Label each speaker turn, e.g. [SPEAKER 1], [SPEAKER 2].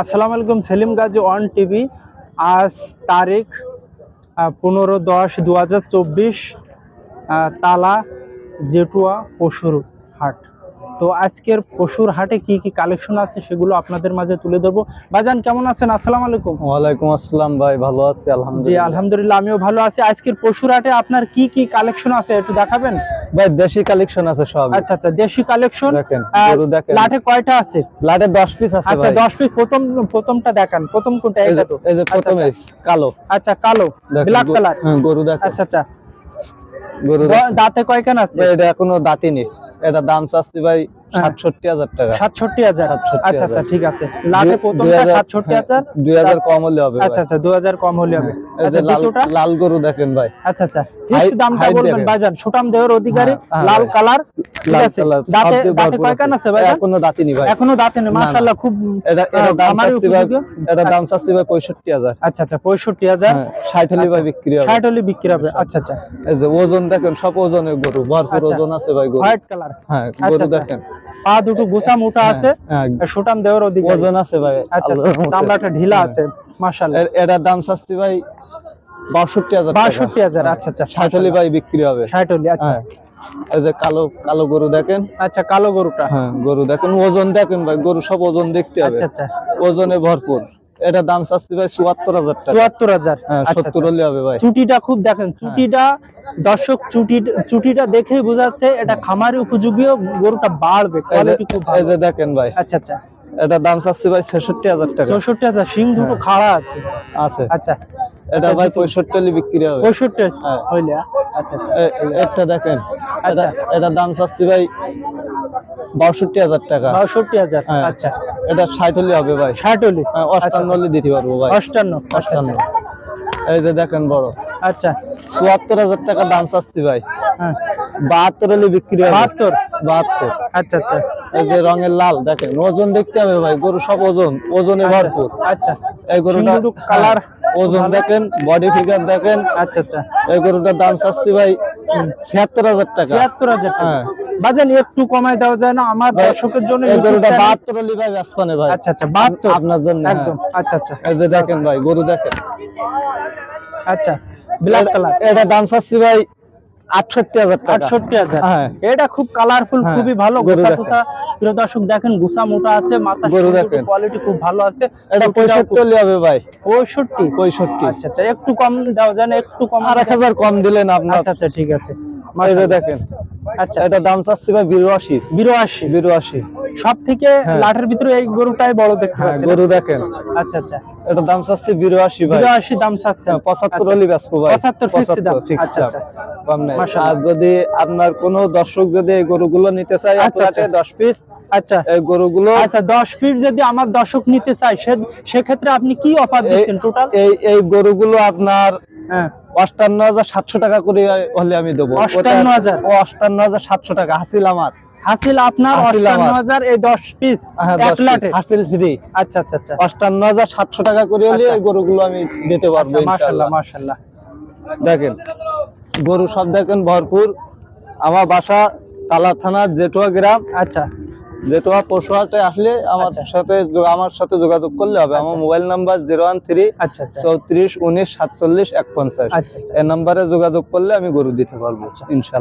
[SPEAKER 1] আসসালামু আলাইকুম Selim Gazi on TV. আজ তারিখ পনেরো দশ দু হাজার চব্বিশ তালা জেটুয়া পশুর হাট। তো আজকের পশুর হাটে কি কি কালেকশন আছে সেগুলো আপনাদের মাঝে তুলে ধরবো। ভাইজান কেমন আছেন? আসসালামু আলাইকুম।
[SPEAKER 2] ওয়ালাইকুম আসসালাম ভাই ভালো আছি
[SPEAKER 1] জি
[SPEAKER 2] আলহামদুলিল্লাহ।
[SPEAKER 1] আলহামদুলিল্লাহ আমিও ভালো আছি। আজকের পশুর হাটে আপনার কি কি কালেকশন আছে একটু দেখাবেন?
[SPEAKER 2] ভাই দেশি কালেকশন আছে সব।
[SPEAKER 1] আচ্ছা আচ্ছা দেশি কালেকশন
[SPEAKER 2] দেখেন গরু দেখেন।
[SPEAKER 1] লাঠে কয়টা আছে?
[SPEAKER 2] লাটে 10 পিস আছে
[SPEAKER 1] আচ্ছা
[SPEAKER 2] ভাই।
[SPEAKER 1] দশ পিস প্রথম প্রথমটা দেখান প্রথম কোনটা
[SPEAKER 2] যে-
[SPEAKER 1] তো।
[SPEAKER 2] এই যে
[SPEAKER 1] আচ্ছা,
[SPEAKER 2] প্রথমে কালো।
[SPEAKER 1] আচ্ছা কালো ব্ল্যাক কালার
[SPEAKER 2] হ্যাঁ, গরু দেখেন।
[SPEAKER 1] আচ্ছা আচ্ছা।
[SPEAKER 2] গরু
[SPEAKER 1] দাঁতে কয়খান আছে?
[SPEAKER 2] এটা এখনও দাঁতিনি এটা দাম চাচ্ছি ভাই সাতষট্টি হাজার টাকা।
[SPEAKER 1] সাতষট্টি হাজার।
[SPEAKER 2] 67,000
[SPEAKER 1] আচ্ছা আচ্ছা ঠিক আছে। লাটে
[SPEAKER 2] দুই-
[SPEAKER 1] প্রথমটা
[SPEAKER 2] দুই হাজার-
[SPEAKER 1] সাতষট্টি হাজার।
[SPEAKER 2] হ্যাঁ, দুই হাজার কম হলে হবে
[SPEAKER 1] আচ্ছা আচ্ছা দু হাজার কম হলে হবে।
[SPEAKER 2] এই যে
[SPEAKER 1] আচ্ছা
[SPEAKER 2] লাল গরু দেখেন ভাই।
[SPEAKER 1] আচ্ছা আচ্ছা। দামটা বলবেন ভাইজান সুটাম দেহের অধিকারী
[SPEAKER 2] হ্যাঁ, হ্যাঁ।
[SPEAKER 1] লাল কালার ঠিক আছে? দাঁতে দাঁতে
[SPEAKER 2] ভরপুর আছে।
[SPEAKER 1] আছে ভাইজান?
[SPEAKER 2] এখনও দাঁতিনি ভাই।
[SPEAKER 1] এখনও দাঁতে নেই
[SPEAKER 2] না, না।
[SPEAKER 1] মাশাআল্লাহ খুব
[SPEAKER 2] এটা এটা দাম চাচ্ছি ভাই এটা দাম চাচ্ছি ভাই পঁয়ষট্টি হাজার।
[SPEAKER 1] আচ্ছা আচ্ছা পঁয়ষট্টি হাজার।
[SPEAKER 2] হ্যাঁ, ষাট হলে ভাই বিক্রি হবে।
[SPEAKER 1] ষাট হলে বিক্রি হবে আচ্ছা আচ্ছা।
[SPEAKER 2] এই যে ওজন দেখেন সব গরু ভরপুর
[SPEAKER 1] আচ্ছা।
[SPEAKER 2] ওজন আছে ভাই গরু।
[SPEAKER 1] হোয়াইট কালার
[SPEAKER 2] হ্যাঁ
[SPEAKER 1] আচ্ছা,
[SPEAKER 2] গরু
[SPEAKER 1] আচ্ছা।
[SPEAKER 2] দেখেন।
[SPEAKER 1] পা দুটো গোছা মোটা আছে
[SPEAKER 2] হ্যাঁ,
[SPEAKER 1] সুটাম দেহের অধিকারী।
[SPEAKER 2] ওজন আছে ভাই
[SPEAKER 1] আচ্ছা। চামড়াটা ঢিলা
[SPEAKER 2] হ্যাঁ।
[SPEAKER 1] আছে মাশাআল্লাহ।
[SPEAKER 2] এটার দাম চাচ্ছি ভাই বাষট্টি হাজার
[SPEAKER 1] বাষট্টি হাজার আচ্ছা আচ্ছা
[SPEAKER 2] ষাট ভাই বিক্রি হবে।
[SPEAKER 1] ষাট আচ্ছা।
[SPEAKER 2] হ্যাঁ। এই যে কালো কালো গরু দেখেন?
[SPEAKER 1] আচ্ছা কালো গরুটা।
[SPEAKER 2] হ্যাঁ গরু দেখেন ওজন দেখেন ভাই গরু সব ওজন দেখতে হবে।
[SPEAKER 1] আচ্ছা আচ্ছা।
[SPEAKER 2] ওজনে ভরপুর। এটা দাম চাচ্ছি ভাই চুয়াত্তর হাজার
[SPEAKER 1] চুয়াত্তর হাজার।
[SPEAKER 2] হ্যাঁ
[SPEAKER 1] আচ্ছা,
[SPEAKER 2] সত্তর
[SPEAKER 1] আচ্ছা।
[SPEAKER 2] হলে হবে ভাই।
[SPEAKER 1] চুটিটা খুব দেখেন চুটিটা দর্শক চুটি চুটিটা দেখেই বোঝা যাচ্ছে এটা খামারে উপযোগীও গরুটা বাড়বে
[SPEAKER 2] এই যে- দেখেন ভাই।
[SPEAKER 1] আচ্ছা আচ্ছা।
[SPEAKER 2] এটা দাম চাচ্ছি ভাই ছেষট্টি হাজার টাকা।
[SPEAKER 1] চৌষট্টি হাজার সিং দুটো খাড়া আছে।
[SPEAKER 2] আছে।
[SPEAKER 1] আচ্ছা।
[SPEAKER 2] এটা ভাই পঁয়ষট্টি হলে বিক্রি হবে।
[SPEAKER 1] পঁয়ষট্টি
[SPEAKER 2] হ্যাঁ।
[SPEAKER 1] হইলে। আচ্ছা আচ্ছা।
[SPEAKER 2] একটা দেখেন
[SPEAKER 1] আচ্ছা।
[SPEAKER 2] এটা এটা দাম চাচ্ছি ভাই বাষট্টি হাজার টাকা।
[SPEAKER 1] বাষট্টি হাজার
[SPEAKER 2] হ্যাঁ।
[SPEAKER 1] আচ্ছা।
[SPEAKER 2] এটা ষাট হলে হবে ভাই।
[SPEAKER 1] ষাট হলে।
[SPEAKER 2] হ্যাঁ, অষ্টান্ন হলে দিতে পারব ভাই।
[SPEAKER 1] অষ্টান্ন আচ্ছা
[SPEAKER 2] অষ্টান্ন।
[SPEAKER 1] আচ্ছা।
[SPEAKER 2] এই যে দেখেন বড়।
[SPEAKER 1] আচ্ছা।
[SPEAKER 2] চুয়াত্তর হাজার টাকা দাম চাচ্ছি ভাই।
[SPEAKER 1] হ্যাঁ।
[SPEAKER 2] বাহাত্তর হলে বিক্রি হবে।
[SPEAKER 1] বাহাত্তর?
[SPEAKER 2] বাহাত্তর।
[SPEAKER 1] আচ্ছা আচ্ছা।
[SPEAKER 2] এই যে রঙের লাল দেখেন ওজন দেখতে হবে ভাই। গরু সব ওজন ওজনে ভরপুর।
[SPEAKER 1] আচ্ছা।
[SPEAKER 2] এই গরুটা
[SPEAKER 1] কালার
[SPEAKER 2] হ্যাঁ, ওজন দেখেন বডি ফিগার দেখেন।
[SPEAKER 1] আচ্ছা আচ্ছা।
[SPEAKER 2] এই গরুটার দাম চাচ্ছি ভাই ছিয়াত্তর হাজার টাকা।
[SPEAKER 1] ছিয়াত্তর হাজার টাকা।
[SPEAKER 2] হ্যাঁ।
[SPEAKER 1] বাজান একটু কমায় দেওয়া যায় না? আমার দর্শকের জন্য
[SPEAKER 2] এই গরুটা বাহাত্তর লিভাই ভাই ব্যস্তানে ভাই।
[SPEAKER 1] আচ্ছা আচ্ছা বাহাত্তর?
[SPEAKER 2] আপনার জন্য হ্যাঁ।
[SPEAKER 1] একদম। আচ্ছা আচ্ছা।
[SPEAKER 2] এই যে দেখেন ভাই গরু দেখেন।
[SPEAKER 1] আচ্ছা ব্ল্যাক কালার।
[SPEAKER 2] এটা দাম চাচ্ছি ভাই আটষট্টি হাজার
[SPEAKER 1] আটষট্টি হাজার।
[SPEAKER 2] হ্যাঁ।
[SPEAKER 1] এটা খুব কালারফুল
[SPEAKER 2] হ্যাঁ,
[SPEAKER 1] খুবই ভালো গোসা
[SPEAKER 2] দেখেন।
[SPEAKER 1] টোসা প্রিয় দর্শক দেখেন গুসা মোটা আছে মাথা
[SPEAKER 2] গরু দেখেন।
[SPEAKER 1] কোয়ালিটি খুব ভালো আছে।
[SPEAKER 2] এটা হবে ভাই।
[SPEAKER 1] পঁয়ষট্টি?
[SPEAKER 2] পঁয়ষট্টি।
[SPEAKER 1] আচ্ছা আচ্ছা একটু কম দেওয়া যায় না একটু কম
[SPEAKER 2] কম দিলেন আপনার।
[SPEAKER 1] আচ্ছা আচ্ছা ঠিক আছে।
[SPEAKER 2] দেখেন।
[SPEAKER 1] আচ্ছা
[SPEAKER 2] এটা দাম চাচ্ছি ভাই বিরাশি।
[SPEAKER 1] বিরাশি।
[SPEAKER 2] বিরাশি।
[SPEAKER 1] সব থেকে
[SPEAKER 2] হ্যাঁ।
[SPEAKER 1] লাঠের ভিতরে এই গরুটাই বড় দেখতে
[SPEAKER 2] হ্যাঁ
[SPEAKER 1] পাচ্ছি
[SPEAKER 2] গরু দেখেন।
[SPEAKER 1] আচ্ছা আচ্ছা।
[SPEAKER 2] এটা দাম চাচ্ছি বিরাশি ভাই।
[SPEAKER 1] বিরাশি দাম চাচ্ছে
[SPEAKER 2] হ্যাঁ, পঁচাত্তর হলে ব্যস্ত ভাই।
[SPEAKER 1] পঁচাত্তর দাম। আচ্ছা, আচ্ছা।
[SPEAKER 2] আর যদি আপনার কোনো দর্শক যদি এই গরুগুলো নিতে চায়
[SPEAKER 1] আচ্ছা, আচ্ছা।
[SPEAKER 2] দশ পিস
[SPEAKER 1] আচ্ছা।
[SPEAKER 2] এই গরুগুলো
[SPEAKER 1] আচ্ছা দশ ফিট যদি আমার দর্শক নিতে চায় সে সেক্ষেত্রে আপনি কি অফার দিচ্ছেন টোটাল
[SPEAKER 2] এই এই গরুগুলো আপনার
[SPEAKER 1] হ্যাঁ।
[SPEAKER 2] অষ্টান্ন হাজার সাতশো টাকা করে হলে আমি দেবো।
[SPEAKER 1] অষ্টান্ন হাজার?
[SPEAKER 2] অষ্টান্ন হাজার সাতশো টাকা হাসিল আমার।
[SPEAKER 1] হাসিল আপনার
[SPEAKER 2] হাসিল
[SPEAKER 1] অষ্টান্ন হাজার এই দশ পিস
[SPEAKER 2] হ্যাঁ, হাসিল ফ্রি
[SPEAKER 1] আচ্ছা আচ্ছা আচ্ছা।
[SPEAKER 2] অষ্টান্ন হাজার সাতশো টাকা করে হলে
[SPEAKER 1] আচ্ছা।
[SPEAKER 2] গরুগুলো আমি দিতে পারব
[SPEAKER 1] আচ্ছা মাশাল্লাহ
[SPEAKER 2] ইনশাআল্লাহ। দেখেন গরু সব দেখেন ভরপুর। আমার বাসা তালা থানার জেটুয়া গ্রাম।
[SPEAKER 1] আচ্ছা।
[SPEAKER 2] জেটুয়া পশুহাটে আসলে আমার
[SPEAKER 1] আচ্ছা।
[SPEAKER 2] সাথে আমার সাথে যোগাযোগ করলে হবে। আমার
[SPEAKER 1] আচ্ছা।
[SPEAKER 2] Mobile number zero one three
[SPEAKER 1] আচ্ছা
[SPEAKER 2] চৌত্রিশ উনিশ সাতচল্লিশ এক পঞ্চাশ এই নাম্বারে যোগাযোগ করলে আমি গরু দিতে পারব ইনশাল্লাহ।